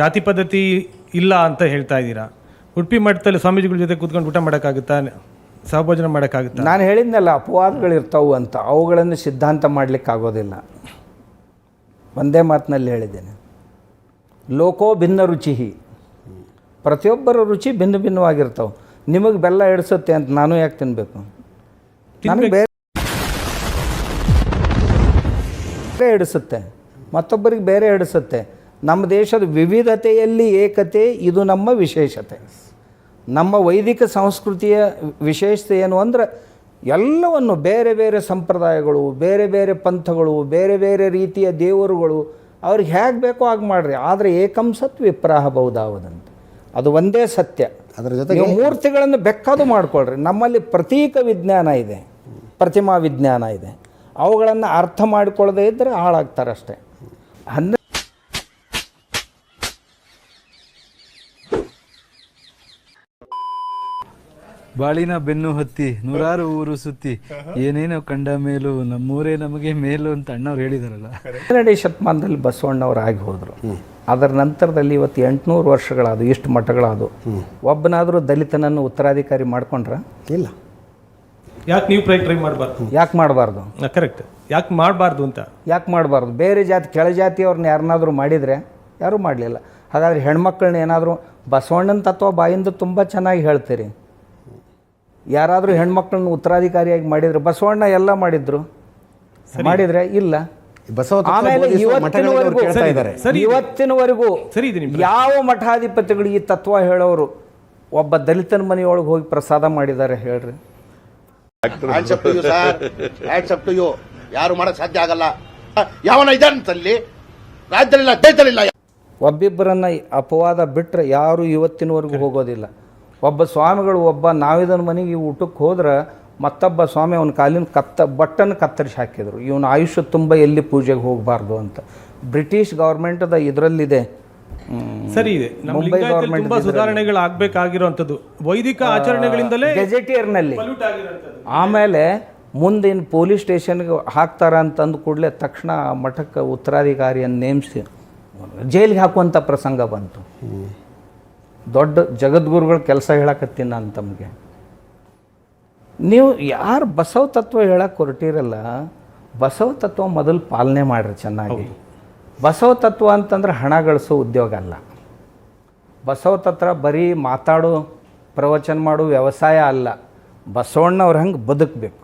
ಜಾತಿ ಪದ್ಧತಿ ಇಲ್ಲ ಅಂತ ಹೇಳ್ತಾ ಇದ್ದೀರಾ? ಉಡುಪಿ ಮಠದಲ್ಲಿ ಸ್ವಾಮೀಜಿಗಳ ಜೊತೆ ಕೂತ್ಕೊಂಡು ಊಟ ಮಾಡೋಕ್ಕಾಗುತ್ತಾ? ಸಹಭೋಜನ ಮಾಡೋಕ್ಕಾಗುತ್ತಾ? ನಾನು ಹೇಳಿದ್ನಲ್ಲ ಅಪವಾದಗಳಿರ್ತಾವು ಅಂತ. ಅವುಗಳನ್ನು ಸಿದ್ಧಾಂತ ಮಾಡಲಿಕ್ಕೆ ಆಗೋದಿಲ್ಲ. ಒಂದೇ ಮಾತಿನಲ್ಲಿ ಹೇಳಿದ್ದೇನೆ. ಲೋಕೋ ಭಿನ್ನ ರುಚಿ ಪ್ರತಿಯೊಬ್ಬರ ರುಚಿ ಭಿನ್ನ ಭಿನ್ನವಾಗಿರ್ತಾವೆ. ನಿಮಗೆ ಬೆಲ್ಲ ಇಡಿಸುತ್ತೆ ಅಂತ ನಾನು ಯಾಕೆ ತಿನ್ನಬೇಕು ನನಗೆ ಬೇರೆ ಬೇರೆ ಹಿಡಿಸುತ್ತೆ ಮತ್ತೊಬ್ಬರಿಗೆ ಬೇರೆ ಹಿಡಿಸುತ್ತೆ ನಮ್ಮ ದೇಶದ ವಿವಿಧತೆಯಲ್ಲಿ ಏಕತೆ ಇದು ನಮ್ಮ ವಿಶೇಷತೆ. ನಮ್ಮ ವೈದಿಕ ಸಂಸ್ಕೃತಿಯ ವಿಶೇಷತೆ ಏನು ಅಂದರೆ ಎಲ್ಲವನ್ನು ಬೇರೆ ಬೇರೆ ಸಂಪ್ರದಾಯಗಳು ಬೇರೆ ಬೇರೆ ಪಂಥಗಳು ಬೇರೆ ಬೇರೆ ರೀತಿಯ ದೇವರುಗಳು ಅವ್ರಿಗೆ ಹೇಗೆ ಬೇಕೋ ಹಾಗೆ ಮಾಡ್ರಿ. ಆದರೆ ಏಕಂ ಸತ್ ವಿಪ್ರಾಹ ಬಹುದಾವದಂತ ಅದು ಒಂದೇ ಸತ್ಯ. ಅದರ ಜೊತೆಗೆ ಮೂರ್ತಿಗಳನ್ನು ಬೆಕ್ಕದು ಮಾಡಿಕೊಳ್ರಿ. ನಮ್ಮಲ್ಲಿ ಪ್ರತೀಕ ವಿಜ್ಞಾನ ಇದೆ. ಪ್ರತಿಮಾ ವಿಜ್ಞಾನ ಇದೆ. ಅವುಗಳನ್ನು ಅರ್ಥ ಮಾಡಿಕೊಳ್ಳದೇ ಇದ್ದರೆ ಹಾಳಾಗ್ತಾರಷ್ಟೇ. ಹನ್ನೆ ಬಾಳಿನ ಬೆನ್ನು ಹತ್ತಿ ನೂರಾರು ಊರು ಸುತ್ತಿ ಏನೇನೋ ಕಂಡ ಮೇಲೂ ನಮ್ಮೂರೇ ನಮಗೆ ಮೇಲು ಅಂತ ಅಣ್ಣವ್ರು ಹೇಳಿದಾರಲ್ಲ. ಹನ್ನೆರಡನೇ ಶತಮಾನದಲ್ಲಿ ಬಸವಣ್ಣವ್ರು ಆಗಿ ಹೋದರು. ಅದರ ನಂತರದಲ್ಲಿ ಇವತ್ತು ಎಂಟುನೂರು ವರ್ಷಗಳಾದವು ಇಷ್ಟು ಮಠಗಳಾದವು. ಒಬ್ಬನಾದರೂ ದಲಿತನನ್ನು ಉತ್ತರಾಧಿಕಾರಿ ಮಾಡ್ಕೊಂಡ್ರ? ಇಲ್ಲ. ಯಾಕೆ ನೀವು ಪ್ರೈ ಟ್ರೈ ಮಾಡಬಾರ್ದು? ಯಾಕೆ ಮಾಡಬಾರ್ದು? ಕರೆಕ್ಟ್ ಯಾಕೆ ಮಾಡಬಾರ್ದು ಅಂತ? ಯಾಕೆ ಮಾಡಬಾರ್ದು? ಬೇರೆ ಜಾತಿ ಕೆಳ ಜಾತಿಯವ್ರನ್ನ ಯಾರನ್ನಾದರೂ ಮಾಡಿದರೆ ಯಾರೂ ಮಾಡಲಿಲ್ಲ. ಹಾಗಾದರೆ ಹೆಣ್ಮಕ್ಳನ್ನ ಏನಾದರೂ ಬಸವಣ್ಣನ ತತ್ವ ಬಾಯಿಂದ ತುಂಬ ಚೆನ್ನಾಗಿ ಹೇಳ್ತೀರಿ. ಯಾರಾದರೂ ಹೆಣ್ಮಕ್ಳನ್ನ ಉತ್ತರಾಧಿಕಾರಿಯಾಗಿ ಮಾಡಿದ್ರು ಬಸವಣ್ಣ ಎಲ್ಲ ಮಾಡಿದ್ರು? ಮಾಡಿದ್ರೆ ಇಲ್ಲ. ಆಮೇಲೆ ಇವತ್ತಿನವರೆಗೂ ಇದ್ದಾರೆ. ಇವತ್ತಿನವರೆಗೂ ಸರಿ ನಿಮ್ಮ ಯಾವ ಮಠಾಧಿಪತಿಗಳು ಈ ತತ್ವ ಹೇಳೋರು? ಒಬ್ಬ ದಲಿತನ ಮನೆಯೊಳಗೆ ಹೋಗಿ ಪ್ರಸಾದ ಮಾಡಿದ್ದಾರೆ ಹೇಳ್ರಿ. Hands up to you sir hands up to you ಯಾರು ಮಾಡಕ್ ಸಾಧ್ಯ ಆಗಲ್ಲ. ಯಾವನ ಇದಲ್ಲಿ ರಾಜ್ಯದಲ್ಲಿಲ್ಲ ದೇಶದಲ್ಲಿಲ್ಲ. ಒಬ್ಬಿಬ್ಬರನ್ನ ಅಪವಾದ ಬಿಟ್ಟರೆ ಯಾರು ಇವತ್ತಿನವರೆಗೂ ಹೋಗೋದಿಲ್ಲ. ಒಬ್ಬ ಸ್ವಾಮಿಗಳು ಒಬ್ಬ ನಾವಿದನ ಮನೆಗೆ ಊಟಕ್ಕೆ ಹೋದ್ರೆ ಮತ್ತೊಬ್ಬ ಸ್ವಾಮಿ ಅವನ ಕಾಲಿನ ಕತ್ತ ಬಟ್ಟನ್ನು ಕತ್ತರಿಸಿ ಹಾಕಿದರು. ಇವನ ಆಯುಷ್ಯ ತುಂಬ ಎಲ್ಲಿ ಪೂಜೆಗೆ ಹೋಗಬಾರ್ದು ಅಂತ. ಬ್ರಿಟಿಷ್ ಗೌರ್ಮೆಂಟದ ಇದರಲ್ಲಿದೆ. ಸರಿ ಇದೆ. ನಮ್ಮ ಮುಂಬೈ ಗೌರ್ಮೆಂಟ್ ತುಂಬಾ ಸುಧಾರಣೆಗಳು ಆಗಬೇಕಾಗಿರುವಂಥದ್ದು ವೈದಿಕ ಆಚರಣೆಗಳಿಂದಲೇ ಗೆಜೆಟಿಯರ್ನಲ್ಲಿ. ಆಮೇಲೆ ಮುಂದಿನ ಪೊಲೀಸ್ ಸ್ಟೇಷನ್ಗೆ ಹಾಕ್ತಾರ ಅಂತಂದು ಕೂಡಲೇ ತಕ್ಷಣ ಮಠಕ್ಕೆ ಉತ್ತರಾಧಿಕಾರಿಯನ್ನು ನೇಮಿಸಿ ಜೈಲಿಗೆ ಹಾಕುವಂಥ ಪ್ರಸಂಗ ಬಂತು. ದೊಡ್ಡ ಜಗದ್ಗುರುಗಳು ಕೆಲಸ ಹೇಳಕತ್ತೀನಿ ನಾನು ತಮಗೆ. ನೀವು ಯಾರು ಬಸವ ತತ್ವ ಹೇಳಕ್ಕೆ ಹೊರಟಿರಲ್ಲ ಬಸವ ತತ್ವ ಮೊದಲು ಪಾಲನೆ ಮಾಡ್ರಿ ಚೆನ್ನಾಗಿ. ಬಸವ ತತ್ವ ಅಂತಂದ್ರೆ ಹಣ ಗಳಿಸೋ ಉದ್ಯೋಗ ಅಲ್ಲ. ಬಸವ ತತ್ವ ಬರೀ ಮಾತಾಡೋ ಪ್ರವಚನ ಮಾಡೋ ವ್ಯವಸಾಯ ಅಲ್ಲ. ಬಸವಣ್ಣವ್ರ ಹಂಗೆ ಬದುಕಬೇಕು.